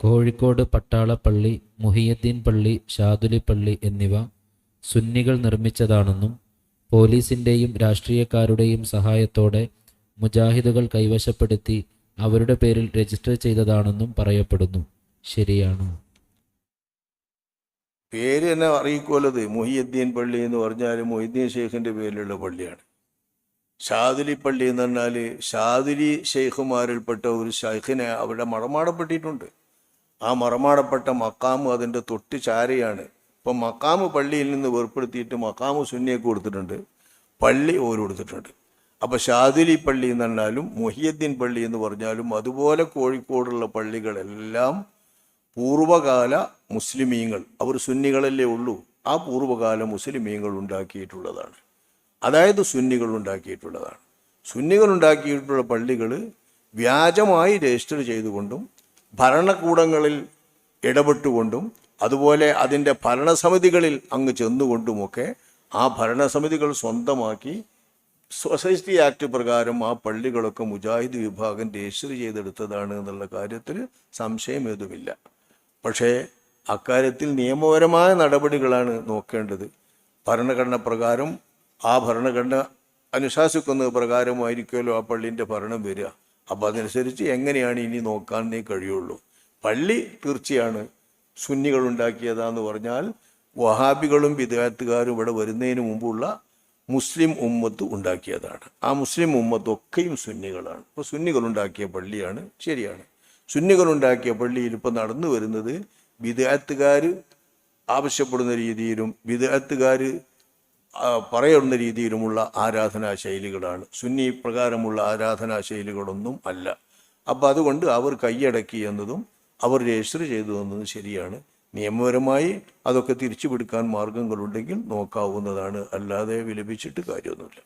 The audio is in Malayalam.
കോഴിക്കോട് പട്ടാളപ്പള്ളി മുഹിയദ്ദീൻ പള്ളി ഷാദുലി പള്ളി എന്നിവ സുന്നികൾ നിർമ്മിച്ചതാണെന്നും പോലീസിന്റെയും രാഷ്ട്രീയക്കാരുടെയും സഹായത്തോടെ മുജാഹിദുകൾ കൈവശപ്പെടുത്തി അവരുടെ പേരിൽ രജിസ്റ്റർ ചെയ്തതാണെന്നും പറയപ്പെടുന്നു. ശരിയാണ്. പേര് തന്നെ അറിയിക്കുമല്ലത് മുഹിയദ്ദീൻ പള്ളി എന്ന് പറഞ്ഞാൽ മൊഹിദ്ദീൻ ഷെയ്ഖിന്റെ പേരിലുള്ള പള്ളിയാണ്. ഷാദുലി പള്ളി എന്ന് പറഞ്ഞാൽ ഷാദുലി ഷെയ്ഖുമാരിൽപ്പെട്ട ഒരു ഷെയ്ഖിനെ അവിടെ മറമാടപ്പെട്ടിട്ടുണ്ട്. ആ മറമാടപ്പെട്ട മക്കാമ് അതിന്റെ തൊട്ട് ചാരയാണ് ഇപ്പം മക്കാമ് പള്ളിയിൽ നിന്ന് വേർപ്പെടുത്തിയിട്ട് മക്കാമ് സുന്നിയൊക്കെ കൊടുത്തിട്ടുണ്ട്. പള്ളി ഓര് കൊടുത്തിട്ടുണ്ട്. അപ്പോൾ ഷാദിലി പള്ളി എന്ന് പറഞ്ഞാലും മൊഹിയദ്ദീൻ പള്ളി എന്ന് പറഞ്ഞാലും അതുപോലെ കോഴിക്കോടുള്ള പള്ളികളെല്ലാം പൂർവകാല മുസ്ലിമീങ്ങൾ അവർ സുന്നികളല്ലേ ഉള്ളൂ ആ പൂർവകാല മുസ്ലിമീങ്ങൾ ഉണ്ടാക്കിയിട്ടുള്ളതാണ്. അതായത് സുന്നികൾ ഉണ്ടാക്കിയിട്ടുള്ളതാണ്. സുന്നികൾ ഉണ്ടാക്കിയിട്ടുള്ള പള്ളികൾ വ്യാജമായി രജിസ്റ്റർ ചെയ്തുകൊണ്ടും ഭരണകൂടങ്ങളിൽ ഇടപെട്ടുകൊണ്ടും അതുപോലെ അതിന്റെ ഭരണസമിതികളിൽ അങ്ങ് ചെന്നുകൊണ്ടുമൊക്കെ ആ ഭരണസമിതികൾ സ്വന്തമാക്കി സൊസൈറ്റി ആക്ട് പ്രകാരം ആ പള്ളികളൊക്കെ മുജാഹിദ് വിഭാഗം രജിസ്റ്റർ ചെയ്തെടുത്തതാണ് എന്നുള്ള കാര്യത്തിൽ സംശയം ഏതുമില്ല പക്ഷേ അക്കാര്യത്തിൽ നിയമപരമായ നടപടികളാണ് നോക്കേണ്ടത്. ഭരണഘടന പ്രകാരം ആ ഭരണഘടന അനുശാസിക്കുന്നത് പ്രകാരമായിരിക്കുമല്ലോ ആ പള്ളീന്റെ ഭരണം വരിക. അപ്പം അതനുസരിച്ച് എങ്ങനെയാണ് ഇനി നോക്കാനേ കഴിയുള്ളൂ. പള്ളി തീർച്ചയാണ്. സുന്നികൾ ഉണ്ടാക്കിയതാന്ന് പറഞ്ഞാൽ വഹാബികളും വിദ്യാർത്ഥികാരും ഇവിടെ വരുന്നതിന് മുമ്പുള്ള മുസ്ലിം ഉമ്മത്ത് ഉണ്ടാക്കിയതാണ്. ആ മുസ്ലിം ഉമ്മത്തൊക്കെയും സുന്നികളാണ്. അപ്പോൾ സുന്നികൾ ഉണ്ടാക്കിയ പള്ളിയാണ് ശരിയാണ്. സുന്നികൾ ഉണ്ടാക്കിയ പള്ളിയിൽ ഇപ്പോൾ നടന്നു വരുന്നത് വിദ്യാർത്ഥികാർ ആവശ്യപ്പെടുന്ന രീതിയിലും വിദ്യാർത്ഥികാർ പറയുന്ന രീതിയിലുമുള്ള ആരാധനാ ശൈലികളാണ്. സുന്നി പ്രകാരമുള്ള ആരാധനാ ശൈലികളൊന്നും അല്ല. അപ്പോൾ അതുകൊണ്ട് അവർ കൈയടക്കി എന്നതും അവർ രജിസ്റ്റർ ചെയ്തു എന്നതും ശരിയാണ്. നിയമപരമായി അതൊക്കെ തിരിച്ചു പിടിക്കാൻ മാർഗങ്ങളുണ്ടെങ്കിൽ നോക്കാവുന്നതാണ്. അല്ലാതെ വിലപിച്ചിട്ട് കാര്യമൊന്നുമില്ല.